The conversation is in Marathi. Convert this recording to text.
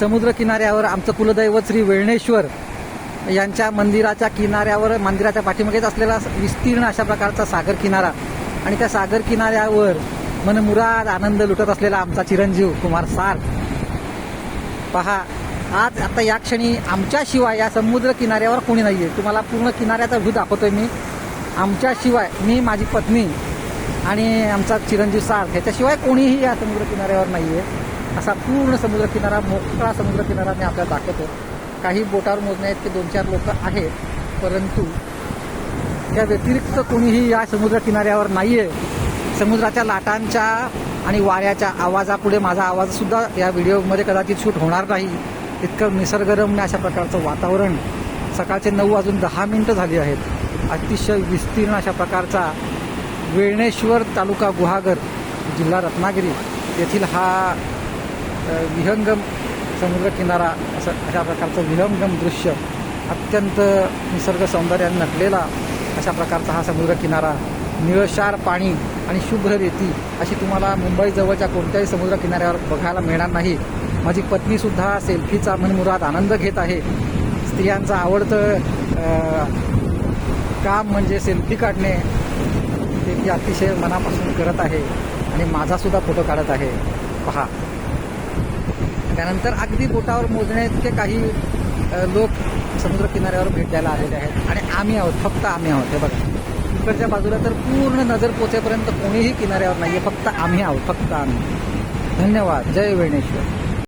समुद्र किनाऱ्यावर आमचं कुलदैवत श्री वेळणेश्वर यांच्या मंदिराच्या किनाऱ्यावर मंदिराच्या पाठीमागेच असलेला विस्तीर्ण अशा प्रकारचा सागर किनारा. आणि त्या सागर किनाऱ्यावर मनमुराद आनंद लुटत असलेला आमचा चिरंजीव कुमार सार पहा आज आता या क्षणी आमच्याशिवाय या समुद्र किनाऱ्यावर कोणी नाही आहे तुम्हाला पूर्ण किनाऱ्याचा व्ह्यू दाखवतोय मी. आमच्याशिवाय मी माझी पत्नी आणि आमचा चिरंजीव सार ह्याच्याशिवाय कोणीही या समुद्र किनाऱ्यावर नाही आहे असा पूर्ण समुद्र किनारा मोकळा समुद्र किनारा मी आपल्याला दाखवतो. काही बोटावर मोजण्या आहेत की दोन चार लोक आहेत परंतु त्या व्यतिरिक्त कोणीही या समुद्र किनाऱ्यावर नाही आहे समुद्राच्या लाटांच्या आणि वाऱ्याच्या आवाजापुढे माझा आवाजसुद्धा या व्हिडिओमध्ये कदाचित शूट होणार नाही. इतकं निसर्गरम्य अशा प्रकारचं वातावरण सकाळचे नऊ वाजून दहा मिनटं झाली आहेत. अतिशय विस्तीर्ण अशा प्रकारचा वेळणेश्वर तालुका गुहागर जिल्हा रत्नागिरी येथील हा विहंगम समुद्र किनारा असं अशा प्रकारचं विहंगम दृश्य अत्यंत निसर्ग सौंदर्याने नटलेला अशा प्रकारचा हा समुद्र किनारा. निळशार पाणी आणि शुभ्र रेती अशी तुम्हाला मुंबईजवळच्या कोणत्याही समुद्र किनाऱ्यावर बघायला मिळणार नाही. माझी पत्नीसुद्धा सेल्फीचा मनमुराद आनंद घेत आहे. स्त्रियांचं आवडतं काम म्हणजे सेल्फी काढणे ते ती अतिशय मनापासून करत आहे आणि माझासुद्धा फोटो काढत आहे. पहा. त्यानंतर अगदी बोटावर मोजण्या इतके काही लोक समुद्र किनाऱ्यावर भेट द्यायला आलेले आहेत. आणि आम्ही आहोत फक्त आम्ही आहोत. हे बघा. इकडच्या बाजूला तर पूर्ण नजर पोचेपर्यंत कोणीही किनाऱ्यावर नाही आहे फक्त आम्ही आहोत फक्त आम्ही. धन्यवाद. जय वेणेश्वर.